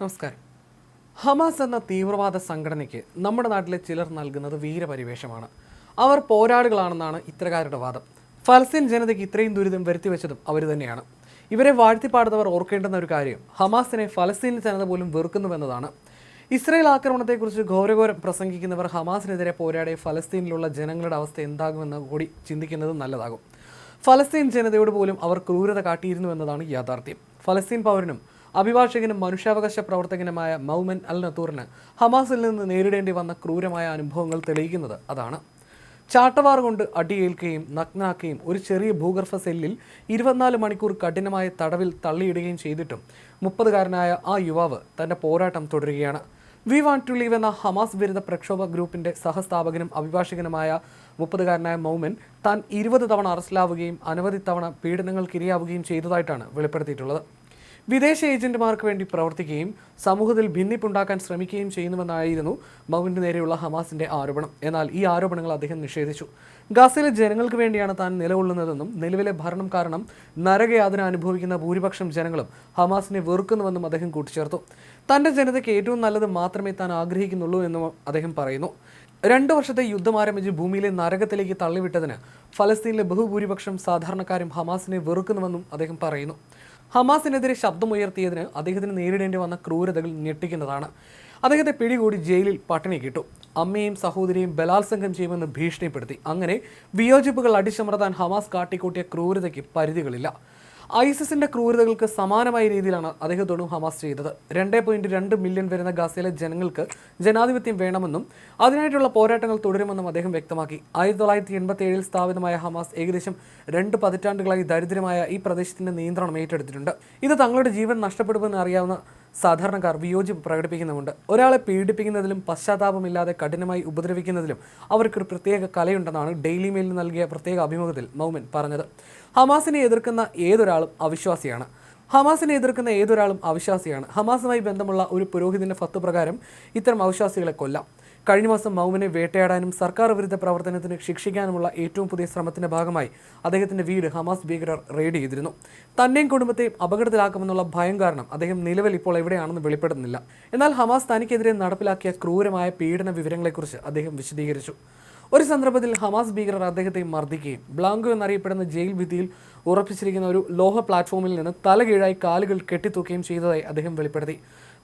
നമസ്കാരം. ഹമാസ് എന്ന തീവ്രവാദ സംഘടനയ്ക്ക് നമ്മുടെ നാട്ടിലെ ചിലർ നൽകുന്നത് വീരപരിവേഷമാണ്. അവർ പോരാളികളാണെന്നാണ് ഇത്തരക്കാരുടെ വാദം. ഫലസ്തീൻ ജനതയ്ക്ക് ഇത്രയും ദുരിതം വരുത്തിവെച്ചതും അവർ തന്നെയാണ്. ഇവരെ വാഴ്ത്തിപ്പാടുന്നവർ ഓർക്കേണ്ടുന്ന ഒരു കാര്യം ഹമാസിനെ ഫലസ്തീൻ ജനത പോലും വെറുക്കുന്നുവെന്നതാണ്. ഇസ്രയേൽ ആക്രമണത്തെക്കുറിച്ച് ഘോരഘോരം പ്രസംഗിക്കുന്നവർ ഹമാസിനെതിരെ പോരാടിയ ഫലസ്തീനിലുള്ള ജനങ്ങളുടെ അവസ്ഥ എന്താകുമെന്ന് കൂടി ചിന്തിക്കുന്നത് നല്ലതാകും. ഫലസ്തീൻ ജനതയോട് പോലും അവർ ക്രൂരത കാട്ടിയിരുന്നു എന്നതാണ് യാഥാർത്ഥ്യം. ഫലസ്തീൻ പൗരനും അഭിഭാഷകനും മനുഷ്യാവകാശ പ്രവർത്തകനുമായ മൗമൻ അൽ നത്തൂറിന് ഹമാസിൽ നിന്ന് നേരിടേണ്ടി വന്ന ക്രൂരമായ അനുഭവങ്ങൾ തെളിയിക്കുന്നത് അതാണ്. ചാട്ടവാർ കൊണ്ട് അടിയേൽക്കുകയും നഗ്നാക്കുകയും ഒരു ചെറിയ ഭൂഗർഭ സെല്ലിൽ ഇരുപത്തിനാല് മണിക്കൂർ കഠിനമായ തടവിൽ തള്ളിയിടുകയും ചെയ്തിട്ടും മുപ്പതുകാരനായ ആ യുവാവ് തന്റെ പോരാട്ടം തുടരുകയാണ്. വി വാണ്ട് ടു ലീവ് എന്ന ഹമാസ് വിരുദ്ധ പ്രക്ഷോഭ ഗ്രൂപ്പിന്റെ സഹസ്ഥാപകനും അഭിഭാഷകനുമായ മുപ്പതുകാരനായ മൗമൻ താൻ ഇരുപത് തവണ അറസ്റ്റിലാവുകയും അനവധി തവണ പീഡനങ്ങൾക്കിരയാവുകയും ചെയ്തതായിട്ടാണ് വെളിപ്പെടുത്തിയിട്ടുള്ളത്. വിദേശ ഏജന്റുമാർക്ക് വേണ്ടി പ്രവർത്തിക്കുകയും സമൂഹത്തിൽ ഭിന്നിപ്പുണ്ടാക്കാൻ ശ്രമിക്കുകയും ചെയ്യുന്നുവെന്നായിരുന്നു മൗവിന് നേരെയുള്ള ഹമാസിന്റെ ആരോപണം. എന്നാൽ ഈ ആരോപണങ്ങൾ അദ്ദേഹം നിഷേധിച്ചു. ഗാസയിലെ ജനങ്ങൾക്ക് വേണ്ടിയാണ് താൻ നിലകൊള്ളുന്നതെന്നും നിലവിലെ ഭരണം കാരണം നരകയാതന അനുഭവിക്കുന്ന ഭൂരിപക്ഷം ജനങ്ങളും ഹമാസിനെ വെറുക്കുന്നുവെന്നും അദ്ദേഹം കൂട്ടിച്ചേർത്തു. തന്റെ ജനതയ്ക്ക് ഏറ്റവും നല്ലത് മാത്രമേ താൻ ആഗ്രഹിക്കുന്നുള്ളൂ എന്നും അദ്ദേഹം പറയുന്നു. രണ്ടു വർഷത്തെ യുദ്ധം ആരംഭിച്ച് ഭൂമിയിലെ നരകത്തിലേക്ക് തള്ളിവിട്ടതിന് ഫലസ്തീനിലെ ബഹുഭൂരിപക്ഷം സാധാരണക്കാരും ഹമാസിനെ വെറുക്കുന്നുവെന്നും അദ്ദേഹം പറയുന്നു. ഹമാസിനെതിരെ ശബ്ദമുയർത്തിയതിന് അദ്ദേഹത്തിന് നേരിടേണ്ടി വന്ന ക്രൂരതകൾ ഞെട്ടിക്കുന്നതാണ്. അദ്ദേഹത്തെ പിടികൂടി ജയിലിൽ പട്ടിണി കിട്ടു. അമ്മയും സഹോദരിയും ബലാത്സംഗം ചെയ്യുമെന്ന് ഭീഷണിപ്പെടുത്തി. അങ്ങനെ വിയോജിപ്പുകൾ അടിച്ചമർത്താൻ ഹമാസ് കാട്ടിക്കൂട്ടിയ ക്രൂരതയ്ക്ക് പരിധികളില്ല. ഐസിസിന്റെ ക്രൂരതകൾക്ക് സമാനമായ രീതിയിലാണ് അദ്ദേഹത്തോടും ഹമാസ് ചെയ്തത്. രണ്ട് പോയിന്റ് രണ്ട് മില്യൺ വരുന്ന ഗാസയിലെ ജനങ്ങൾക്ക് ജനാധിപത്യം വേണമെന്നും അതിനായിട്ടുള്ള പോരാട്ടങ്ങൾ തുടരുമെന്നും അദ്ദേഹം വ്യക്തമാക്കി. ആയിരത്തി തൊള്ളായിരത്തി എൺപത്തി ഏഴിൽ സ്ഥാപിതമായ ഹമാസ് ഏകദേശം രണ്ട് പതിറ്റാണ്ടുകളായി ദരിദ്രമായ ഈ പ്രദേശത്തിന്റെ നിയന്ത്രണം ഏറ്റെടുത്തിട്ടുണ്ട്. ഇത് തങ്ങളുടെ ജീവൻ നഷ്ടപ്പെടുമെന്ന് അറിയാവുന്ന സാധാരണക്കാർ വിയോജിപ്പ് പ്രകടിപ്പിക്കുന്നുമുണ്ട്. ഒരാളെ പീഡിപ്പിക്കുന്നതിലും പശ്ചാത്താപമില്ലാതെ കഠിനമായി ഉപദ്രവിക്കുന്നതിലും അവർക്കൊരു പ്രത്യേക കലയുണ്ടെന്നാണ് ഡെയിലി മെയിലിന് നൽകിയ പ്രത്യേക അഭിമുഖത്തിൽ മൗമൻ പറഞ്ഞത്. ഹമാസിനെ എതിർക്കുന്ന ഏതൊരാളും അവിശ്വാസിയാണ്. ഹമാസിനെ എതിർക്കുന്ന ഏതൊരാളും അവിശ്വാസിയാണ്. ഹമാസുമായി ബന്ധമുള്ള ഒരു പുരോഹിതന്റെ ഫത്ത് പ്രകാരം ഇത്തരം അവിശ്വാസികളെ കൊല്ലാം. കഴിഞ്ഞ മാസം മൗമിനെ വേട്ടയാടാനും സർക്കാർ വിരുദ്ധ പ്രവർത്തനത്തിന് ശിക്ഷിക്കാനുമുള്ള ഏറ്റവും പുതിയ ശ്രമത്തിന്റെ ഭാഗമായി അദ്ദേഹത്തിന്റെ വീട് ഹമാസ് ഭീകരർ റെയ്ഡ് ചെയ്തിരുന്നു. തന്നെയും കുടുംബത്തെയും അപകടത്തിലാക്കുമെന്നുള്ള ഭയം കാരണം അദ്ദേഹം നിലവിൽ ഇപ്പോൾ എവിടെയാണെന്ന് വെളിപ്പെടുന്നില്ല. എന്നാൽ ഹമാസ് തനിക്കെതിരെ നടപ്പിലാക്കിയ ക്രൂരമായ പീഡന വിവരങ്ങളെക്കുറിച്ച് അദ്ദേഹം വിശദീകരിച്ചു. ഒരു സന്ദർഭത്തിൽ ഹമാസ് ഭീകരർ അദ്ദേഹത്തെ മർദ്ദിക്കുകയും ബ്ലാങ്കോ എന്നറിയപ്പെടുന്ന ജയിൽ ഭിത്തിയിൽ ഉറപ്പിച്ചിരിക്കുന്ന ഒരു ലോഹ പ്ലാറ്റ്ഫോമിൽ നിന്ന് തലകീഴായി കാലുകൾ കെട്ടിത്തൂക്കുകയും ചെയ്തതായി അദ്ദേഹം വെളിപ്പെടുത്തി.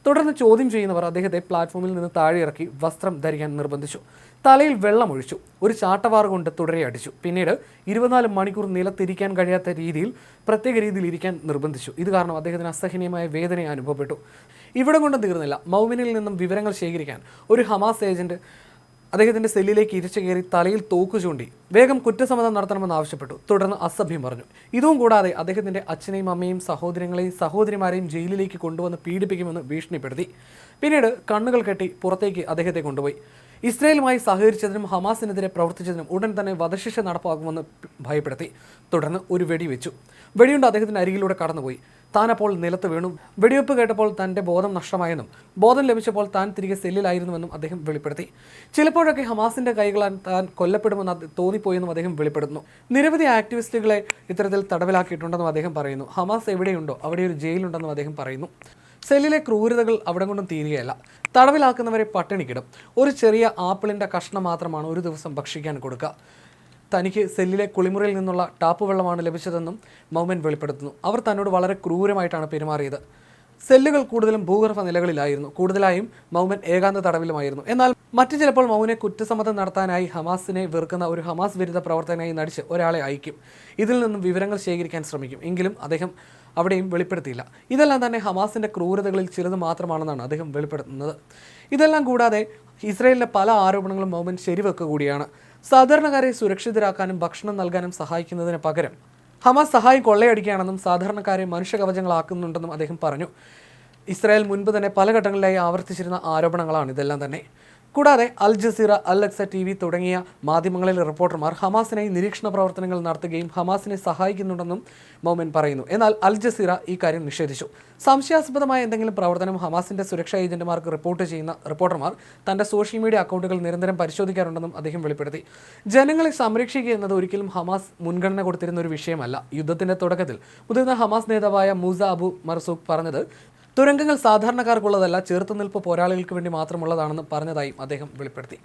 തുടർന്ന് ചോദ്യം ചെയ്യുന്നവർ അദ്ദേഹത്തെ പ്ലാറ്റ്ഫോമിൽ നിന്ന് താഴെ ഇറക്കി വസ്ത്രം ധരിക്കാൻ നിർബന്ധിച്ചു. തലയിൽ വെള്ളമൊഴിച്ചു ഒരു ചാട്ടവാർ കൊണ്ട് തുടരെ അടിച്ചു. പിന്നീട് ഇരുപത്തിനാല് മണിക്കൂർ നിലത്തിരിക്കാൻ കഴിയാത്ത രീതിയിൽ പ്രത്യേക രീതിയിൽ ഇരിക്കാൻ നിർബന്ധിച്ചു. ഇത് കാരണം അദ്ദേഹത്തിന് അസഹനീയമായ വേദന അനുഭവപ്പെട്ടു. ഇവിടെ കൊണ്ട് തീർന്നില്ല. മൗമിനിൽ നിന്നും വിവരങ്ങൾ ശേഖരിക്കാൻ ഒരു ഹമാസ് ഏജന്റ് അദ്ദേഹത്തിന്റെ സെല്ലിലേക്ക് ഇരിച്ചു കയറി തലയിൽ തോക്ക് ചൂണ്ടി വേഗം കുറ്റസമ്മതം നടത്തണമെന്ന് ആവശ്യപ്പെട്ടു. തുടർന്ന് അസഭ്യം പറഞ്ഞു. ഇതും കൂടാതെ അദ്ദേഹത്തിന്റെ അച്ഛനെയും അമ്മയും സഹോദരങ്ങളെയും സഹോദരിമാരെയും ജയിലിലേക്ക് കൊണ്ടുവന്ന് പീഡിപ്പിക്കുമെന്ന് ഭീഷണിപ്പെടുത്തി. പിന്നീട് കണ്ണുകൾ കെട്ടി പുറത്തേക്ക് അദ്ദേഹത്തെ കൊണ്ടുപോയി. ഇസ്രയേലുമായി സഹകരിച്ചതിനും ഹമാസിനെതിരെ പ്രവർത്തിച്ചതിനും ഉടൻ തന്നെ വധശിക്ഷ നടപ്പാക്കുമെന്ന് ഭയപ്പെടുത്തി. തുടർന്ന് ഒരു വെടിവെച്ചു. വെടിയുണ്ട് അദ്ദേഹത്തിന്റെ അരികിലൂടെ കടന്നുപോയി. താൻ അപ്പോൾ നിലത്ത് വീണു. വെടിവെപ്പ് കേട്ടപ്പോൾ തന്റെ ബോധം നഷ്ടമായെന്നും ബോധം ലഭിച്ചപ്പോൾ താൻ തിരികെ സെല്ലിലായിരുന്നുവെന്നും അദ്ദേഹം വെളിപ്പെടുത്തി. ചിലപ്പോഴൊക്കെ ഹമാസിന്റെ കൈകളാൽ താൻ കൊല്ലപ്പെടുമെന്ന് തോന്നിപ്പോയെന്നും അദ്ദേഹം വെളിപ്പെടുന്നു നിരവധി ആക്ടിവിസ്റ്റുകളെ ഇത്തരത്തിൽ തടവിലാക്കിയിട്ടുണ്ടെന്നും അദ്ദേഹം പറയുന്നു. ഹമാസ് എവിടെയുണ്ടോ അവിടെ ഒരു ജയിലുണ്ടെന്നും അദ്ദേഹം പറയുന്നു. സെല്ലിലെ ക്രൂരതകൾ അവിടെ കൊണ്ടും തീരുകയല്ല. തടവിലാക്കുന്നവരെ പട്ടിണിക്കിടും. ഒരു ചെറിയ ആപ്പിളിന്റെ കഷ്ണം മാത്രമാണ് ഒരു ദിവസം ഭക്ഷിക്കാൻ കൊടുക്കുക. തനിക്ക് സെല്ലിലെ കുളിമുറിയിൽ നിന്നുള്ള ടാപ്പ് വെള്ളമാണ് ലഭിച്ചതെന്നും മൗമൻ വെളിപ്പെടുത്തുന്നു. അവർ തന്നോട് വളരെ ക്രൂരമായിട്ടാണ് പെരുമാറിയത്. സെല്ലുകൾ കൂടുതലും ഭൂഗർഭ നിലകളിലായിരുന്നു. കൂടുതലായും മൗമൻ ഏകാന്ത തടവിലുമായിരുന്നു. എന്നാൽ മറ്റു ചിലപ്പോൾ മൗനെ കുറ്റസമ്മതം നടത്താനായി ഹമാസിനെ വെറുക്കുന്ന ഒരു ഹമാസ് വിരുദ്ധ പ്രവർത്തകനായി നടിച്ച് ഒരാളെ അയക്കും. ഇതിൽ നിന്നും വിവരങ്ങൾ ശേഖരിക്കാൻ ശ്രമിക്കും. എങ്കിലും അദ്ദേഹം അവിടെയും വെളിപ്പെടുത്തിയില്ല. ഇതെല്ലാം തന്നെ ഹമാസിന്റെ ക്രൂരതകളിൽ ചിലത് മാത്രമാണെന്നാണ് അദ്ദേഹം വെളിപ്പെടുത്തുന്നത്. ഇതെല്ലാം കൂടാതെ ഇസ്രയേലിലെ പല ആരോപണങ്ങളും മൗമൻ ശരിവെക്കുക കൂടിയാണ്. സാധാരണക്കാരെ സുരക്ഷിതരാക്കാനും ഭക്ഷണം നൽകാനും സഹായിക്കുന്നതിന് പകരം ഹമാസ് സഹായം കൊള്ളയടിക്കുകയാണെന്നും സാധാരണക്കാരെ മനുഷ്യകവചങ്ങളാക്കുന്നുണ്ടെന്നും അദ്ദേഹം പറഞ്ഞു. ഇസ്രായേൽ മുൻപ് തന്നെ പല ഘട്ടങ്ങളിലായി ആവർത്തിച്ചിരുന്ന ആരോപണങ്ങളാണ് ഇതെല്ലാം തന്നെ. കൂടാതെ Al Jazeera Al Aqsa T V തുടങ്ങിയ മാധ്യമങ്ങളിലെ റിപ്പോർട്ടർമാർ ഹമാസിനായി നിരീക്ഷണ പ്രവർത്തനങ്ങൾ നടത്തുകയും ഹമാസിനെ സഹായിക്കുന്നുണ്ടെന്നും മൗമൻ പറയുന്നു. എന്നാൽ അൽ ജസീറ ഈ കാര്യം നിഷേധിച്ചു. സംശയാസ്പദമായ എന്തെങ്കിലും പ്രവർത്തനം ഹമാസിന്റെ സുരക്ഷാ ഏജന്റുമാർക്ക് റിപ്പോർട്ട് ചെയ്യുന്ന റിപ്പോർട്ടർമാർ തന്റെ സോഷ്യൽ മീഡിയ അക്കൗണ്ടുകൾ നിരന്തരം പരിശോധിക്കാറുണ്ടെന്നും അദ്ദേഹം വെളിപ്പെടുത്തി. ജനങ്ങളെ സംരക്ഷിക്കുക എന്നത് ഒരിക്കലും ഹമാസ് മുൻഗണന കൊടുത്തിരുന്ന ഒരു വിഷയമല്ല. യുദ്ധത്തിന്റെ തുടക്കത്തിൽ മുതിർന്ന ഹമാസ് നേതാവായ മൂസ അബു മർസൂഖ് പറഞ്ഞത് തുരങ്കങ്ങൾ സാധാരണക്കാർക്കുള്ളതല്ല ചെറുത്തുനിൽപ്പ് പോരാളികൾക്ക് വേണ്ടി മാത്രമുള്ളതാണെന്ന് പറഞ്ഞതായും അദ്ദേഹം വെളിപ്പെടുത്തി.